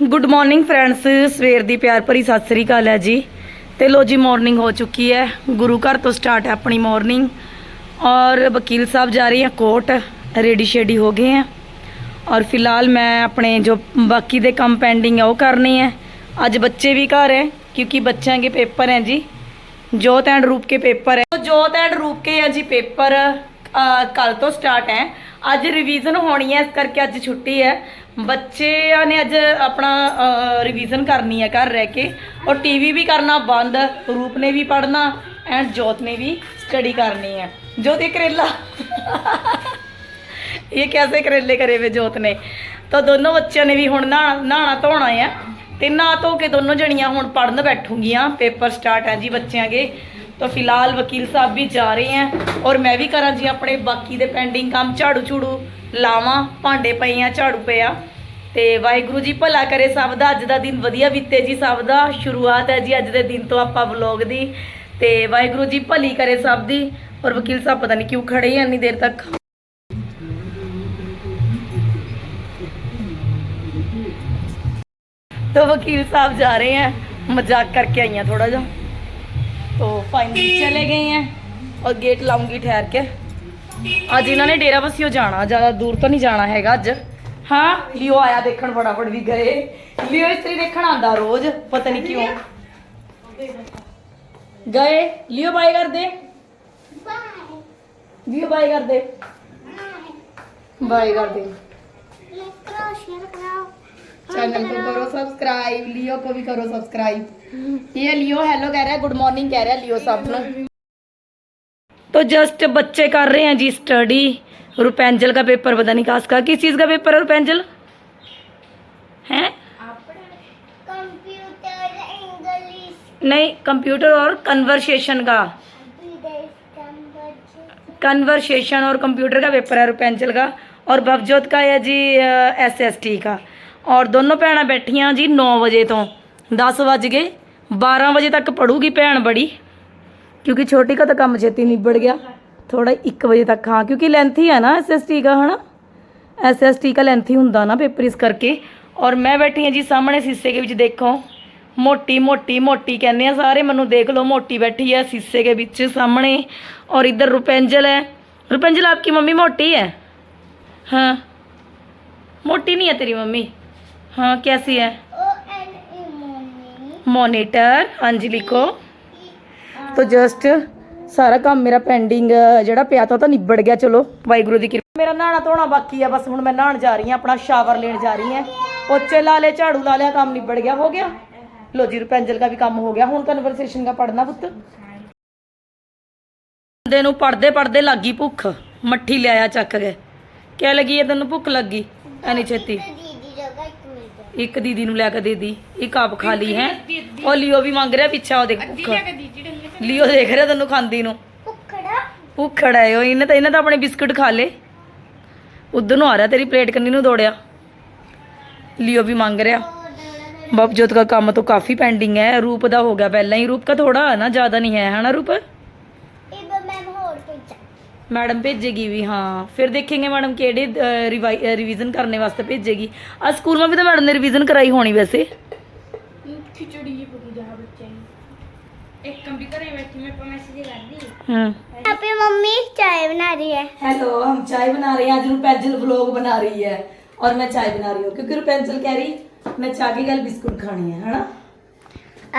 Good morning friends ਸਵੇਰ ਦੀ ਪਿਆਰ ਭਰੀ ਸਤਿ ਸ੍ਰੀ ਅਕਾਲ ਹੈ ਜੀ। ਤੇ ਲੋ ਜੀ ਮਾਰਨਿੰਗ ਹੋ ਚੁੱਕੀ ਹੈ। ਗੁਰੂ ਘਰ ਤੋਂ ਸਟਾਰਟ ਹੈ ਆਪਣੀ ਮਾਰਨਿੰਗ ਔਰ ਵਕੀਲ ਸਾਹਿਬ ਜਾ ਰਹੇ ਆ ਕੋਰਟ। ਰੈਡੀ ਸ਼ੇਡੀ ਹੋ ਗਏ ਆ। ਔਰ ਫਿਲਹਾਲ ਮੈਂ ਆਪਣੇ ਜੋ ਬਾਕੀ ਦੇ ਕੰਮ ਪੈਂਡਿੰਗ ਹੈ ਉਹ ਕਰਨੇ ਆ। ਅੱਜ ਬੱਚੇ ਵੀ ਘਰ ਹੈ, ਕਿਉਂਕਿ ਬੱਚਿਆਂ ਦੇ ਪੇਪਰ ਹੈ ਜੀ। ਜੋਤ ਐਂਡ ਰੂਪ ਕੇ ਪੇਪਰ ਹੈ। ਜੋਤ ਐਂਡ ਰੂਪ ਕੇ ਹੈ ਜੀ ਪੇਪਰ ਕੱਲ ਤੋਂ ਸਟਾਰਟ ਹੈ। ਅੱਜ ਰਿਵੀਜ਼ਨ ਹੋਣੀ ਹੈ, ਇਸ ਕਰਕੇ ਅੱਜ ਛੁੱਟੀ ਹੈ। ਬੱਚਿਆਂ ਨੇ ਅੱਜ ਆਪਣਾ ਰਿਵੀਜ਼ਨ ਕਰਨੀ ਹੈ ਘਰ ਰਹਿ ਕੇ। ਔਰ ਟੀਵੀ ਵੀ ਕਰਨਾ ਬੰਦ, ਰੂਪ ਨੇ ਵੀ ਪੜਨਾ ਐਂਡ ਜੋਤ ਨੇ ਵੀ ਸਟੱਡੀ ਕਰਨੀ ਹੈ। ਜੋਤ, ਇਹ ਕਰੇਲਾ। ਇਹ ਕਿਵੇਂ ਕਰੇਲੇ ਕਰੇ ਵੇ ਜੋਤ ਨੇ? ਤਾਂ ਦੋਨੋਂ ਬੱਚਿਆਂ ਨੇ ਵੀ ਹੁਣ ਨਹਾਣਾ ਧੋਣਾ ਹੈ। ਤੇ ਨਹਾ ਧੋ ਕੇ ਦੋਨੋਂ ਜਣੀਆਂ ਹੁਣ ਪੜਨ ਬੈਠੂਗੀਆਂ। ਪੇਪਰ ਸਟਾਰਟ ਹੈ ਜੀ ਬੱਚਿਆਂ ਦੇ। ਤਾਂ ਫਿਲਹਾਲ ਵਕੀਲ ਸਾਹਿਬ ਵੀ ਜਾ ਰਹੇ ਆ ਔਰ ਮੈਂ ਵੀ ਕਰਾਂ ਜੀ ਆਪਣੇ ਬਾਕੀ ਦੇ ਪੈਂਡਿੰਗ ਕੰਮ ਝਾੜੂ ਝੂੜੂ ਲਾਵਾਂ। ਭਾਂਡੇ ਪਈਆਂ ਝਾੜੂ ਪਿਆ। ਤੇ ਵਾਹਿਗੁਰੂ ਜੀ ਭਲਾ ਕਰੇ ਸਭ ਦਾ ਅੱਜ ਦਾ ਦਿਨ ਵਧੀਆ ਬੀਤੇ ਜੀ ਸਭ ਦਾ ਸ਼ੁਰੂਆਤ ਹੈ ਜੀ ਅੱਜ ਦੇ ਦਿਨ ਤੋਂ ਆਪਾਂ ਵਲੌਗ ਦੀ ਤੇ ਵਾਹਿਗੁਰੂ ਜੀ ਭਲੀ ਕਰੇ ਸਭ ਦੀ ਔਰ ਵਕੀਲ ਸਾਹਿਬ ਪਤਾ ਨਹੀਂ ਕਿਉਂ ਖੜੇ ਆ ਇੰਨੀ ਦੇਰ ਤੱਕ तो वकील साहब जा रहे हैं मजाक करके आई हैं थोड़ा जा तो फाइनली चले गए हैं और गेट लाऊंगी ठहर के ਅੱਜ ਇਹਨਾਂ ਨੇ ਡੇਰਾ ਬਸਿਓ ਜਾਣਾ ਜ਼ਿਆਦਾ ਦੂਰ ਤਾਂ ਨਹੀਂ ਜਾਣਾ ਹੈਗਾ ਅੱਜ ਹਾਂ ਲਿਓ ਆਇਆ ਦੇਖਣ ਫਟਾਫਟ ਵੀ ਗਏ ਲਿਓ ਇਸਤਰੀ ਦੇਖਣ ਆਂਦਾ ਰੋਜ਼ ਪਤਾ ਨਹੀਂ ਕਿਉਂ ਗਏ ਲਿਓ ਬਾਈ ਕਰ ਦੇ ਲਿਓ ਬਾਈ ਕਰ ਦੇ ਬਾਈ ਕਰ ਦੇ चैनल को करो सब्सक्राइब लियो को भी करो सब्सक्राइब ये लियो हेलो कह रहा है गुड मॉर्निंग कह रहा है लियो सब नु तो जस्ट बच्चे कर रहे हैं जी स्टडी रुपेंजल का पेपर पता नहीं कास का किस चीज़ का पेपर है रुपेंजल? हैं? नहीं कंप्यूटर और कन्वर्सेशन का। कन्वर्सेशन और कंप्यूटर का पेपर है रुपेंजल का और भवजोत का है जी एस एस टी का। और दोनों भैन बैठिया जी नौ बजे तो। दस बज गए। बारह बजे तक पढ़ूगी भैन बड़ी क्योंकि छोटी का तो कम छेती निबड़ गया। ਥੋੜਾ 1 ਵਜੇ ਤੱਕ ਹਾਂ ਕਿਉਂਕਿ ਲੈਂਥੀ ਹੈ ਨਾ ਐਸਐਸਟੀ ਦਾ ਹਨਾ ਐਸਐਸਟੀ ਦਾ ਲੈਂਥੀ ਹੁੰਦਾ ਨਾ ਪੇਪਰ ਇਸ ਕਰਕੇ ਔਰ ਮੈਂ ਬੈਠੀ ਹਾਂ ਜੀ ਸਾਹਮਣੇ ਸੀਸੇ ਦੇ ਵਿੱਚ ਦੇਖੋ ਮੋਟੀ ਮੋਟੀ ਮੋਟੀ ਕਹਿੰਦੇ ਆ ਸਾਰੇ ਮੈਨੂੰ ਦੇਖ ਲਓ ਮੋਟੀ ਬੈਠੀ ਹੈ ਸੀਸੇ ਦੇ ਵਿੱਚ ਸਾਹਮਣੇ ਔਰ ਇਧਰ रुपेंजल है रुपेंजल आपकी मम्मी मोटी है हाँ मोटी नहीं है तेरी मम्मी हाँ कैसी है ओ एन इमोनी ਮੋਨੀਟਰ ਹਾਂਜੀ ਲਿਖੋ ਤੋ ਜਸਟ ਸਾਰਾ ਕੰਮ ਮੇਰਾ ਪੈਂਡਿੰਗ ਜਿਹੜਾ ਪਿਆ ਤਾਂ ਤਾਂ ਨਿਬੜ ਗਿਆ ਚਲੋ। ਵਾਹਿਗੁਰੂ ਦੀ ਕਿਰਪਾ। ਮੇਰਾ ਨਹਾਣਾ ਧੋਣਾ ਬਾਕੀ ਆ ਬਸ ਹੁਣ ਮੈਂ ਨਹਾਣ ਜਾ ਰਹੀ ਹਾਂ ਆਪਣਾ ਸ਼ਾਵਰ ਲੈਣ ਜਾ ਰਹੀ ਹਾਂ। ਪੋਚੇ ਲਾ ਝਾੜੂ ਲਾ ਲਿਆ ਕੰਮ ਨਿਬੜ ਗਿਆ ਹੋ ਗਿਆ? ਲੋ ਜੀ ਰੁਪੈਂਜਲ ਦਾ ਵੀ ਕੰਮ ਹੋ ਗਿਆ। ਹੁਣ ਕਨਵਰਸੇਸ਼ਨ ਦਾ ਪੜਨਾ ਪੁੱਤ। ਦੇ ਨੂੰ ਪੜਦੇ ਪੜਦੇ ਲੱਗੀ ਭੁੱਖ ਮੱਠੀ ਲਿਆਇਆ ਚੱਕ ਗਏ ਕਹਿ ਲੱਗੀ ਇਹ ਤੈਨੂੰ ਭੁੱਖ ਲੱਗੀ? ਐਨੀ ਛੇਤੀ। ਇੱਕ ਦੀਦੀ ਨੂੰ ਲੈ ਕੇ ਦੇ ਦੀ ਇੱਕ ਆਪ ਖਾ ਲਈ ਹੈ। ਉਹ ਲਿਓ ਵੀ ਮੰਗ ਰਿਹਾ ਪਿੱਛਾ ਉਹਦੇ ਭੁੱਖ। ਲਿਓ ਦੇਖ ਰਿਹਾ ਤੈਨੂੰ ਖਾਂਦੀ ਨੂੰ। ਭੁੱਖੜਾ। ਭੁੱਖੜਾ ਹੈ ਉਹ ਇਹਨੇ ਤਾਂ ਇਹਨੇ ਤਾਂ ਆਪਣੇ ਬਿਸਕਟ ਖਾ ਲੇ ਉਧਰ ਨੂੰ ਆ ਰਿਹਾ ਤੇਰੀ ਪਲੇਟ ਕੰਨੀ ਨੂੰ ਦੌੜਿਆ। ਲਿਓ ਵੀ ਮੰਗ ਰਿਹਾ। ਬਬਜੋਤ ਦਾ ਕੰਮ ਤੋਂ ਕਾਫੀ ਪੈਂਡਿੰਗ ਹੈ ਰੂਪ ਦਾ ਹੋ ਗਿਆ ਪਹਿਲਾਂ ਹੀ। ਰੂਪ ਦਾ ਥੋੜਾ ਹੈ ਨਾ ਜ਼ਿਆਦਾ ਨਹੀਂ ਹੈ ਹਨਾ ਰੂਪ? ਮੈਡਮ ਭੇਜੇਗੀ ਵੀ ਹਾਂ। ਫਿਰ ਦੇਖेंगे ਮੈਡਮ ਕਿਹੜੇ ਰਿਵੀਜ਼ਨ ਕਰਨੇ ਵਾਸਤੇ ਭੇਜੇਗੀ। ਆ ਸਕੂਲ ਮਾ ਵੀ ਤਾਂ ਮੈਡਮ ਨੇ ਰਿਵੀਜ਼ਨ ਕਰਾਈ ਹੋਣੀ ਵੈਸੇ। ਖਿਚੜੀ एक कम भी बैठी मैं पर मैसेज कर दी यहाँ पे मम्मी चाय बना रही है। हेलो हम चाय बना रहे हैं। आज रुपेंजल ब्लॉग बना रही है और मैं चाय बना रही हूँ। क्योंकि रुपेंजल कह रही मैं चाय के गल बिस्कुट खानी है ना?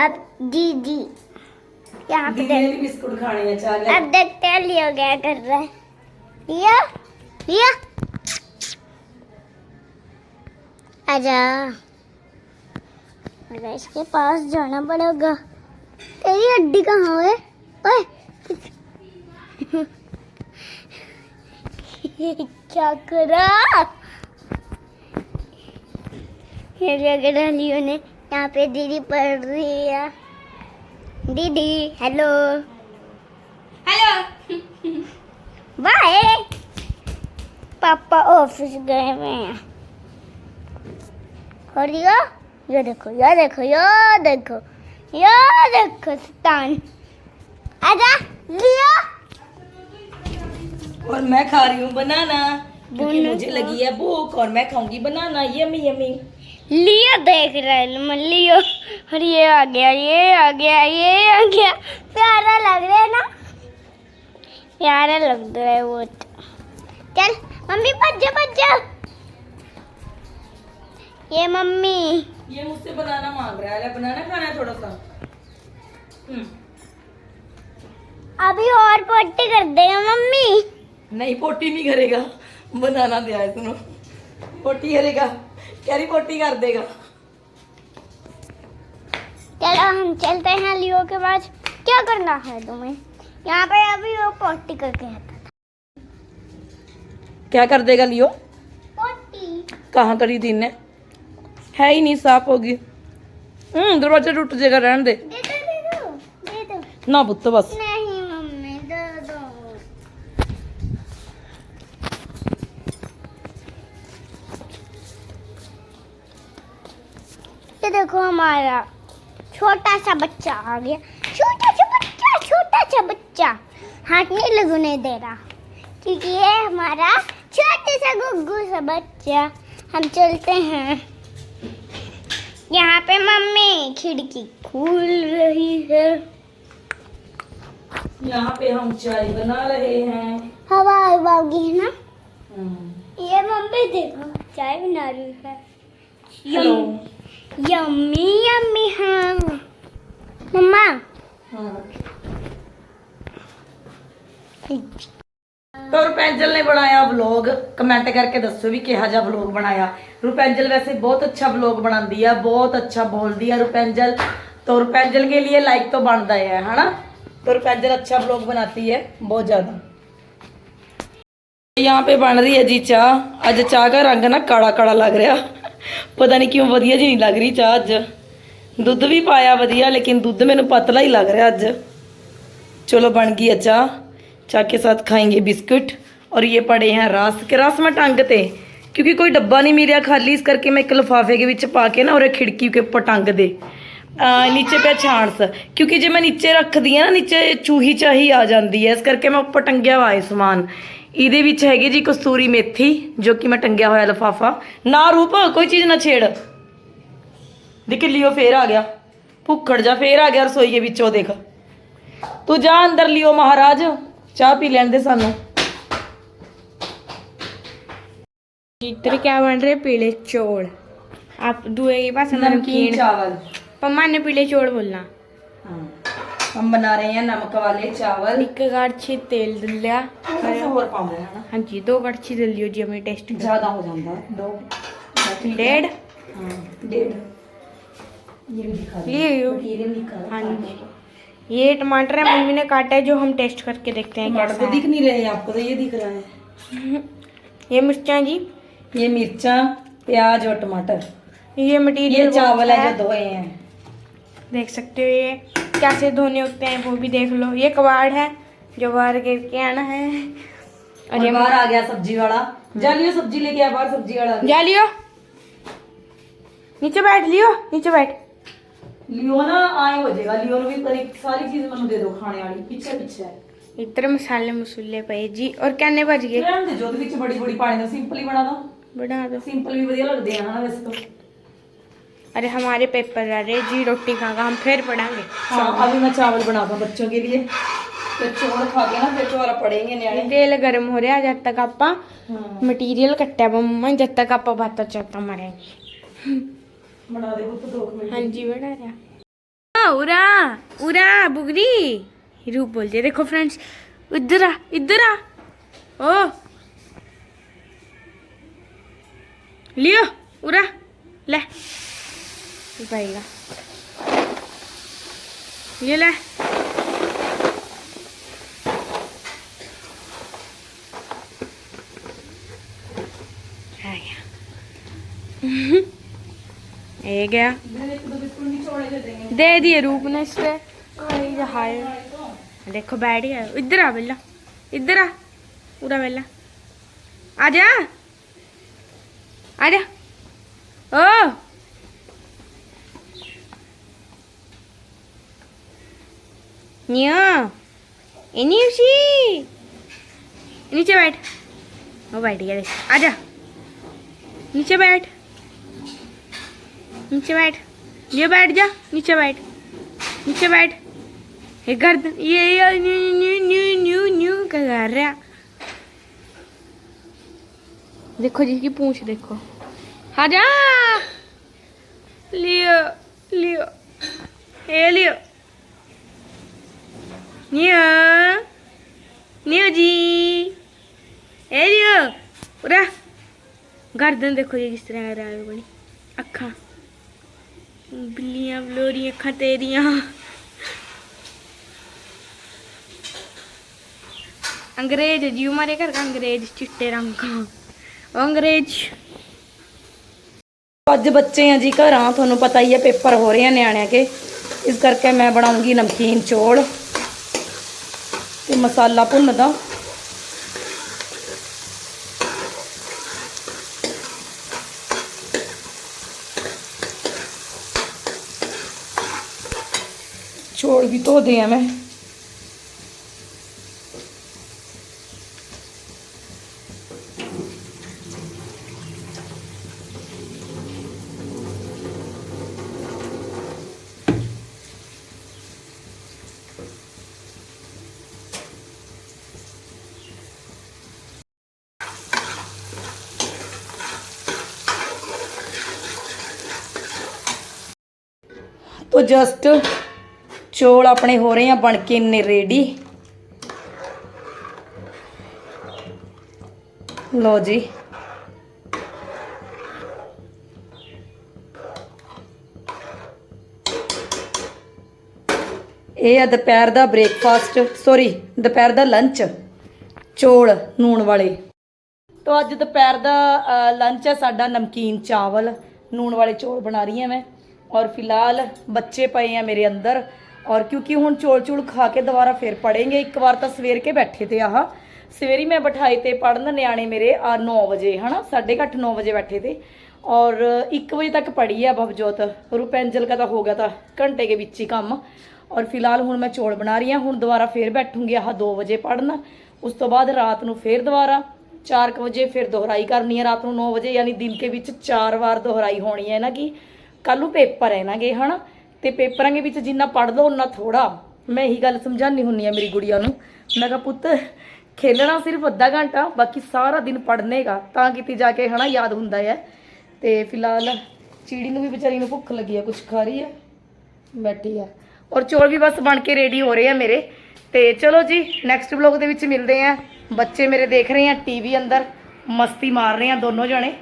अब जी जी यहाँ पे देख बिस्कुट खाने हैं चाय अब देखते हैं लियो क्या कर रहा है। लिया लिया। आजा इसके पास जाना पड़ेगा। तेरी हड्डी कहाँ है ओए क्या करा ये क्या करा लियो ने यहाँ पे दीदी पढ़ रही है दीदी हेलो ਹੈਲੋ बाय पापा ऑफिस गए हुए हैं और यो ये देखो ये देखो ये देखो ये देखो स्तान आजा लियो और मैं खा रही हूँ बनाना क्योंकि मुझे लगी है भूख और मैं खाऊँगी बनाना यमी यमी लियो देख रहे हैं लियो और ये आ गया ये आ गया ये आ गया। प्यारा लग रहा है ना? प्यारा लग रहा है वो चल मम्मी भज जा भज जा ये मम्मी। ये मुझसे बनाना मांग रहा है। बनाना खाना है थोड़ा सा। अभी और पट्टी कर देगा मम्मी। नहीं पोटी नहीं करेगा। बनाना दिया है सुनो पोटी करेगा। कह रही पोटी कर देगा। चलो हम चलते हैं लियो के पास। क्या करना है तुम्हें? यहाँ पे अभी वो पट्टी करके आता था। क्या कर देगा लियो? पट्टी कहाँ करी थी ने है ही नहीं साफ़ होगी हम्म दरवाज़ा टूट जाएगा रहने दो दे दो ना पुत्त बस ये देखो हमारा छोटा सा बच्चा आ गया। छोटा सा बच्चा छोटा सा बच्चा। हाथ नहीं लगने दे रहा, क्योंकि ये हमारा छोटा सा गुग्गू सा बच्चा। हम चलते हैं। यहाँ पे मम्मी खिड़की खुल रही है। यहाँ पे हम चाय बना रहे हैं। हवा उबाओगी है ना? हम्म। ये मम्मी देखो चाय बना रही है। यम यम्मी यम्मी हाँ। मम्मा। हाँ। तो रुपेंजल ने बनाया ब्लॉग कमेंट करके दसो भी कहा जा ब्लॉग बनाया। रुपेंजल वैसे बहुत अच्छा ब्लॉग बना है बहुत अच्छा बोल दिया रुपेंजल। तो रुपेंजल के लिए लाइक तो बनता है है ना? तो काजल अच्छा ब्लॉग बनाती है, बहुत ज़्यादा। यहाँ पे बन रही है जी चाह। अज चाह का रंग ना काड़ा काड़ा लग रहा। पता नहीं क्यों वादिया जी नहीं लग रही चाह अज ਦੁੱਧ ਵੀ ਪਾਇਆ ਵਧੀਆ ਲੇਕਿਨ ਦੁੱਧ ਮੈਨੂੰ ਪਤਲਾ ਹੀ ਲੱਗ ਰਿਹਾ ਅੱਜ ਚਲੋ ਬਣ ਗਈ ਅਚਾ चाह। ਕੇ ਸਾਥ ਖਾਏਂਗੇ ਬਿਸਕੁਟ ਔਰ ਇਹ ਪੜੇ ਹੈ ਰਸ ਕੇ ਰਸ ਮੈਂ ਟੰਗ ਤੇ क्योंकि कोई डब्बा नहीं मिले खाली। इस करके मैं एक लिफाफे के पा के ना और खिड़की के ऊपर टंग दे। ਆ ਨੀਚੇ ਪਿਆ ਛਾਂਸ ਕਿਉਂਕਿ ਜੇ ਮੈਂ ਨੀਚੇ ਰੱਖਦੀ ਆ ਨਾ ਨੀਚੇ ਚੂਹੀ ਚਾਹੀ ਆ ਜਾਂਦੀ ਹੈ ਇਸ ਕਰਕੇ ਮੈਂ ਉੱਪਰ ਟੰਗਿਆ ਹੋਇਆ ਹੈ ਸਮਾਨ ਇਹਦੇ ਵਿੱਚ ਹੈਗੇ ਜੀ ਕਸਤੂਰੀ ਮੇਥੀ ਜੋ ਕਿ ਮੈਂ ਟੰਗਿਆ ਹੋਇਆ ਲਿਫਾਫਾ ਨਾ ਰੂਪ ਕੋਈ ਚੀਜ਼ ਨਾ ਛੇੜ ਦੇਖ ਲਿਓ ਫੇਰ ਆ ਗਿਆ ਭੁੱਖੜ ਜਾ ਫੇਰ ਆ ਗਿਆ ਰਸੋਈ ਦੇ ਵਿੱਚੋਂ ਦੇਖ ਤੂੰ ਜਾ ਅੰਦਰ ਲਿਓ ਮਹਾਰਾਜ ਚਾਹ ਪੀ ਲੈਣ ਦੇ ਸਾਨੂੰ इधर क्या बन रहे पीले चौल आप दुए के पास नमकीन चावल पम्मा ने पीले चोड़ बोलना। हाँ। हम बना रहे हैं नमक वाले चावल। एक कड़छी तेल दलिया हाँ, तो और पाऊँगा है ना। हाँ जी दो कड़छी दल लियो जी हमें टेस्ट ज़्यादा हो जाता है। दो। डेढ़। हाँ डेढ़। ये लिखा ये लिखा हाँ जी। ये टमाटर है मम्मी ने काटा है जो हम टेस्ट करके देखते हैं तो क्या है। दिख नहीं रहे आपको तो ये दिख रहा है। ये मिर्चा जी। ये मिर्चा प्याज और टमाटर। ये मटेरियल चावल है अच्छा जो धोए हैं। देख सकते हो ये कैसे धोने होते हैं वो भी देख लो। ये कबाड़ है जो बाहर गिर के आना है। और, ये बाहर आ गया सब्ज़ी वाला। जालियो सब्ज़ी लेके आ बाहर सब्ज़ी वाला। जालियो नीचे बैठ लियो नीचे बैठ। लियो ना आए हो जाएगा। लियो भी सारी चीज़ मैं दे दो खाने वाली पीछे पीछे। इतने मसाले मसूले पे जी। और कहने भज गए। बड़ी बड़ी पानी सिंपल ही बना दो। बना दो। सिंपल भी बढ़िया लगते हैं ना वैसे तो। अरे हमारे पेपर आ रहे जी रोटी खागा हम फिर पढ़ाएंगे हाँ, अभी मैं चावल बनाता हूँ बच्चों के लिए तो चोर खा के ना फिर चोरा पढ़ेंगे न्याणे तेल गर्म हो रहा जब तक आप मटेरियल कट्टा मम्मा जब तक आप बात चलता मरेंगे बना दे पुत्र दो मिनट हाँ जी बना रहा उरा उरा बुगरी रूप बोलते देखो फ्रेंड्स इधर आ इधर आ ओ लियो उरा ले पाएगा ये ले आ गया ये गया दे दिए रूप ने इस पे कोई हाय देखो बैठ गया इधर आ बेला इधर आ पूरा बेला आजा आजा ओ निया। इनी उसी नीचे बैठ। वो बैठ गया देख। आजा। नीचे बैठ। नीचे बैठ। ये बैठ जा। नीचे बैठ। नीचे बैठ। ये गर्दन ये ये new new new new new क्या कर रहा देखो जी की पूंछ देखो। आ जा लियो लियो। ए लियो। Niye? ਨਿਓਜੀ ਗਰਦਨ ਦੇਖੋ ਜੀ ਕਿਸ ਤਰ੍ਹਾਂ ਅੱਖਾਂ। ਬਿੱਲੀਆਂ, ਬਲੋਰੀਆਂ ਅੰਗਰੇਜ਼ ਜੀ ਮਾਰੇ ਘਰ ਦਾ ਅੰਗਰੇਜ਼ ਚਿੱਟੇ ਰੰਗ। ਅੰਗਰੇਜ਼। ਅੱਜ ਬੱਚੇ ਆ ਜੀ ਘਰਾਂ, ਤੁਹਾਨੂੰ ਪਤਾ ਹੀ ਹੈ ਪੇਪਰ ਹੋ ਰਹੇ ਆ ਨਿਆਣਿਆਂ ਕੇ। ਇਸ ਕਰਕੇ ਮੈਂ ਬਣਾਉਂਗੀ ਨਮਕੀਨ ਚੋਲ। ਤੇ ਮਸਾਲਾ ਭੁੰਨਦਾ ਚੋਲ ਵੀ ਧੋਦੇ ਆ ਮੈਂ ਜਸਟ ਚੋਲ ਆਪਣੇ ਹੋ ਰਹੇ ਆ, ਬਣ ਕੇ ਨੇ ਰੈਡੀ ਲੋ ਜੀ। ਇਹ ਆ ਦੁਪਹਿਰ ਦਾ ਬ੍ਰੇਕਫਾਸਟ ਸੌਰੀ ਦੁਪਹਿਰ ਦਾ ਲੰਚ ਚੋਲ ਨੂਣ ਵਾਲੇ। ਤੋ ਅੱਜ ਦੁਪਹਿਰ ਦਾ ਲੰਚ ਹੈ ਸਾਡਾ ਨਮਕੀਨ ਚਾਵਲ, ਨੂਣ ਵਾਲੇ ਚੌਲ ਬਣਾ ਰਹੀ ਹਾਂ ਮੈਂ। ਔਰ ਫਿਲਹਾਲ ਬੱਚੇ ਪਏ ਆ ਮੇਰੇ ਅੰਦਰ। ਔਰ ਕਿਉਂਕਿ ਹੁਣ ਚੋਲ ਚੂਲ ਖਾ ਕੇ ਦੁਬਾਰਾ ਫੇਰ ਪੜेंगे ਇੱਕ ਵਾਰ ਤਾਂ ਸਵੇਰ ਕੇ ਬੈਠੇ ਤੇ ਆਹ। ਸਵੇਰੀ ਮੈਂ ਬਿਠਾਈ ਤੇ ਪੜਨ ਨਿਆਣੇ ਮੇਰੇ ਆ 9 ਵਜੇ, ਹਨਾ? 8:30 9 ਵਜੇ ਬੈਠੇ ਤੇ। ਔਰ 1 ਵਜੇ ਤੱਕ ਪੜੀ ਆ ਭਵਜੋਤ ਰੂਪੈਂਜਲ ਦਾ ਤਾਂ ਹੋ ਗਿਆ ਤਾਂ ਘੰਟੇ ਦੇ ਵਿੱਚ ਹੀ ਕੰਮ। ਔਰ ਫਿਲਹਾਲ ਹੁਣ ਮੈਂ ਚੌਲ ਬਣਾ ਰਹੀ ਹਾਂ ਹੁਣ ਦੁਬਾਰਾ ਫੇਰ ਬੈਠੂੰਗੀ ਆਹ 2 ਵਜੇ ਪੜਨ ਉਸ ਤੋਂ ਬਾਅਦ ਰਾਤ ਨੂੰ ਫੇਰ ਦੁਬਾਰਾ 4 ਵਜੇ ਫਿਰ ਦੁਹਰਾਈ ਕਰਨੀ ਹੈ ਰਾਤ ਨੂੰ 9 ਵਜੇ, ਯਾਨੀ ਦਿਨ ਕੇ ਵਿੱਚ 4 ਵਾਰ ਦੁਹਰਾਈ ਹੋਣੀ ਹੈ ਨਾ ਕਿ ਕੱਲ ਨੂੰ ਪੇਪਰ ਹੈ ਨਾਗੇ ਹਨਾ? ਤੇ ਪੇਪਰਾਂ ਦੇ ਵਿੱਚ ਜਿੰਨਾ ਪੜ ਲਓ, ਉਨਾ ਥੋੜਾ ਮੈਂ ਇਹੀ ਗੱਲ ਸਮਝਾਉਣੀ ਹੁੰਨੀ ਆ ਮੇਰੀ ਗੁੜੀਆ ਨੂੰ। ਮੈਂ ਕਿਹਾ, ਪੁੱਤ, ਖੇਲਣਾ ਸਿਰਫ ਅੱਧਾ ਘੰਟਾ, ਬਾਕੀ ਸਾਰਾ ਦਿਨ ਪੜਨੇਗਾ ਤਾਂ ਕਿਤੇ ਜਾ ਕੇ, ਹਨਾ, ਯਾਦ ਹੁੰਦਾ ਹੈ। ਤੇ ਫਿਲਹਾਲ ਚੀੜੀ ਨੂੰ ਵੀ ਵਿਚਾਰੀ ਨੂੰ ਭੁੱਖ ਲੱਗੀ ਆ ਕੁਝ ਖਾ ਰਹੀ ਆ। ਬੈਠੀ ਆ। ਔਰ ਚੌਲ ਵੀ ਬਸ ਬਣ ਕੇ ਰੈਡੀ ਹੋ ਰਹੇ ਆ ਮੇਰੇ। ਤੇ ਚਲੋ ਜੀ ਨੈਕਸਟ ਵਲੌਗ ਦੇ ਵਿੱਚ ਮਿਲਦੇ ਆ। ਬੱਚੇ ਮੇਰੇ ਦੇਖ ਰਹੇ ਆ ਟੀਵੀ ਅੰਦਰ। ਮਸਤੀ ਮਾਰ ਰਹੇ ਆ ਦੋਨੋਂ ਜਣੇ।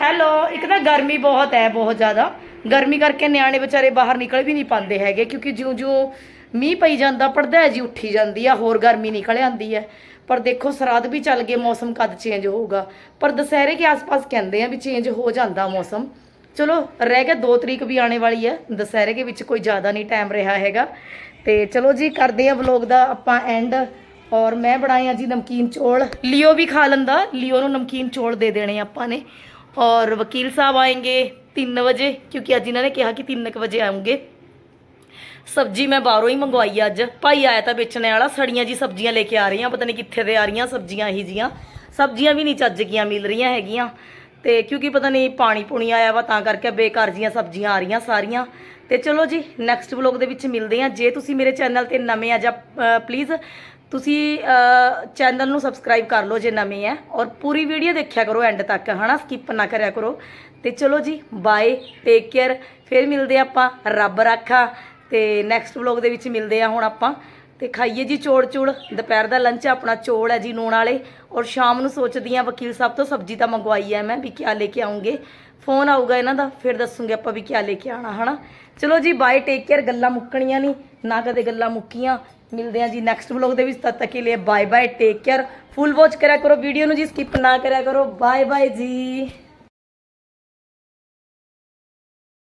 ਹੈਲੋ ਇੱਕ ਤਾਂ ਗਰਮੀ ਬਹੁਤ ਹੈ, ਬਹੁਤ ਜ਼ਿਆਦਾ। ਗਰਮੀ ਕਰਕੇ ਨਿਆਣੇ ਵਿਚਾਰੇ ਬਾਹਰ ਨਿਕਲ ਵੀ ਨਹੀਂ ਪਾਉਂਦੇ ਹੈਗੇ, ਕਿਉਂਕਿ ਜਿਉਂ-ਜਿਉਂ ਮੀਂਹ ਪਈ ਜਾਂਦਾ ਪੜਦਾ ਹੈ ਜੀ, ਉੱਠੀ ਜਾਂਦੀ ਆ, ਹੋਰ ਗਰਮੀ ਨਿਕਲ ਆਂਦੀ ਹੈ। ਪਰ ਦੇਖੋ, ਸਰਾਧ ਵੀ ਚੱਲ ਗਏ, ਮੌਸਮ ਕਦ ਚੇਂਜ ਹੋਊਗਾ। ਪਰ ਦੁਸਹਿਰੇ ਕੇ ਆਸ-ਪਾਸ ਕਹਿੰਦੇ ਆ ਵੀ ਚੇਂਜ ਹੋ ਜਾਂਦਾ ਮੌਸਮ। ਚਲੋ, ਰਹਿ ਗਿਆ 2 ਤਰੀਕ ਵੀ ਆਣੇ ਵਾਲੀ ਹੈ। ਦੁਸਹਿਰੇ ਦੇ ਵਿੱਚ ਕੋਈ ਜ਼ਿਆਦਾ ਨਹੀਂ ਟਾਈਮ ਰਿਹਾ ਹੈਗਾ। ਤੇ ਚਲੋ ਜੀ, ਕਰਦੇ ਆ ਵਲੌਗ ਦਾ ਆਪਾਂ ਐਂਡ ਔਰ ਮੈਂ ਬਣਾਏ ਆ ਜੀ ਨਮਕੀਨ ਚੋਲ। ਲਿਓ ਵੀ ਖਾ ਲੈਂਦਾ, ਲਿਓ ਨੂੰ ਨਮਕੀਨ ਚੋਲ ਦੇ ਦੇਣੇ ਆਪਾਂ ਨੇ। ਔਰ ਵਕੀਲ ਸਾਹਿਬ ਆਏਗੇ। 3 ਵਜੇ, ਕਿਉਂਕਿ ਅੱਜ ਇਹਨਾਂ ਨੇ ਕਿਹਾ ਕਿ 3 ਵਜੇ ਆਉਂਗੇ। ਸਬਜ਼ੀ ਮੈਂ ਬਾਹਰੋਂ ਹੀ ਮੰਗਵਾਈ ਅੱਜ। ਭਾਈ ਆਇਆ ਤਾਂ ਵੇਚਣੇ ਵਾਲਾ, ਸੜੀਆਂ ਜੀ ਸਬਜ਼ੀਆਂ ਲੈ ਕੇ ਆ ਰਹੀਆਂ, ਪਤਾ ਨਹੀਂ ਕਿੱਥੇ ਦੇ ਆ ਰਹੀਆਂ ਸਬਜ਼ੀਆਂ ਇਹੀ ਜੀਆਂ ਸਬਜ਼ੀਆਂ ਵੀ ਨਹੀਂ ਚੱਜ ਗੀਆਂ ਮਿਲ ਰਹੀਆਂ ਹੈਗੀਆਂ। ਤੇ ਕਿਉਂਕਿ ਪਤਾ ਨਹੀਂ ਪਾਣੀ ਪੁਣੀ ਆਇਆ ਵਾ, ਤਾਂ ਕਰਕੇ ਬੇਕਾਰ ਜੀਆਂ ਸਬਜ਼ੀਆਂ ਆ ਰਹੀਆਂ ਸਾਰੀਆਂ। ਤੇ ਚਲੋ ਜੀ ਨੈਕਸਟ ਵਲੌਗ ਦੇ ਵਿੱਚ ਮਿਲਦੇ ਹਾਂ। ਜੇ ਤੁਸੀਂ ਮੇਰੇ ਚੈਨਲ ਤੇ ਨਵੇਂ ਆ ਜਾਂ ਪਲੀਜ਼ ਤੁਸੀਂ ਚੈਨਲ ਨੂੰ ਸਬਸਕ੍ਰਾਈਬ ਕਰ ਲਓ ਜੇ ਨਵੇਂ ਆ। ਔਰ ਪੂਰੀ ਵੀਡੀਓ ਦੇਖਿਆ ਕਰੋ ਐਂਡ ਤੱਕ, ਹਨਾ? ਸਕਿਪ ਨਾ ਕਰਿਆ ਕਰੋ। ਤੇ ਚਲੋ ਜੀ ਬਾਏ ਟੇਕ ਕੇਅਰ ਫਿਰ ਮਿਲਦੇ ਆਪਾਂ, ਰੱਬ ਰਾਖਾ। ਤੇ ਨੈਕਸਟ ਵਲੌਗ ਦੇ ਵਿੱਚ ਮਿਲਦੇ ਆ ਹੁਣ ਆਪਾਂ। ਤੇ ਖਾਈਏ ਜੀ ਚੋੜ ਚੂੜ ਦੁਪਹਿਰ ਦਾ ਲੰਚ ਆਪਣਾ ਚੋਲ ਹੈ ਜੀ ਨੂਣ ਵਾਲੇ। ਔਰ ਸ਼ਾਮ ਨੂੰ ਸੋਚਦੀ ਆ ਵਕੀਲ ਸਾਹਿਬ ਤੋਂ ਸਬਜ਼ੀ ਤਾਂ ਮੰਗਵਾਈ ਹੈ ਮੈਂ, ਵੀ ਕਿਆ ਲੈ ਕੇ ਆਉਂਗੇ। ਫੋਨ ਆਊਗਾ ਇਹਨਾਂ ਦਾ, ਫਿਰ ਦੱਸੂਗੇ ਆਪਾਂ ਵੀ ਕਿਆ ਲੈ ਕੇ ਆਣਾ ਹਨਾ? ਚਲੋ ਜੀ ਬਾਏ ਟੇਕ ਕੇਅਰ ਗੱਲਾਂ ਮੁੱਕਣੀਆਂ ਨਹੀਂ, ਨਾ ਕਦੇ ਗੱਲਾਂ ਮੁੱਕੀਆਂ। ਮਿਲਦੇ ਆ ਜੀ ਨੈਕਸਟ ਵਲੌਗ ਦੇ ਵਿੱਚ, ਤਦ ਤੱਕ ਕੇ ਲਈ bye bye take care full watch ਕਰਿਆ ਕਰੋ ਵੀਡੀਓ ਨੂੰ ਜੀ ਸਕਿਪ ਨਾ ਕਰਿਆ ਕਰੋ। ਬਾਏ ਬਾਏ ਜੀ।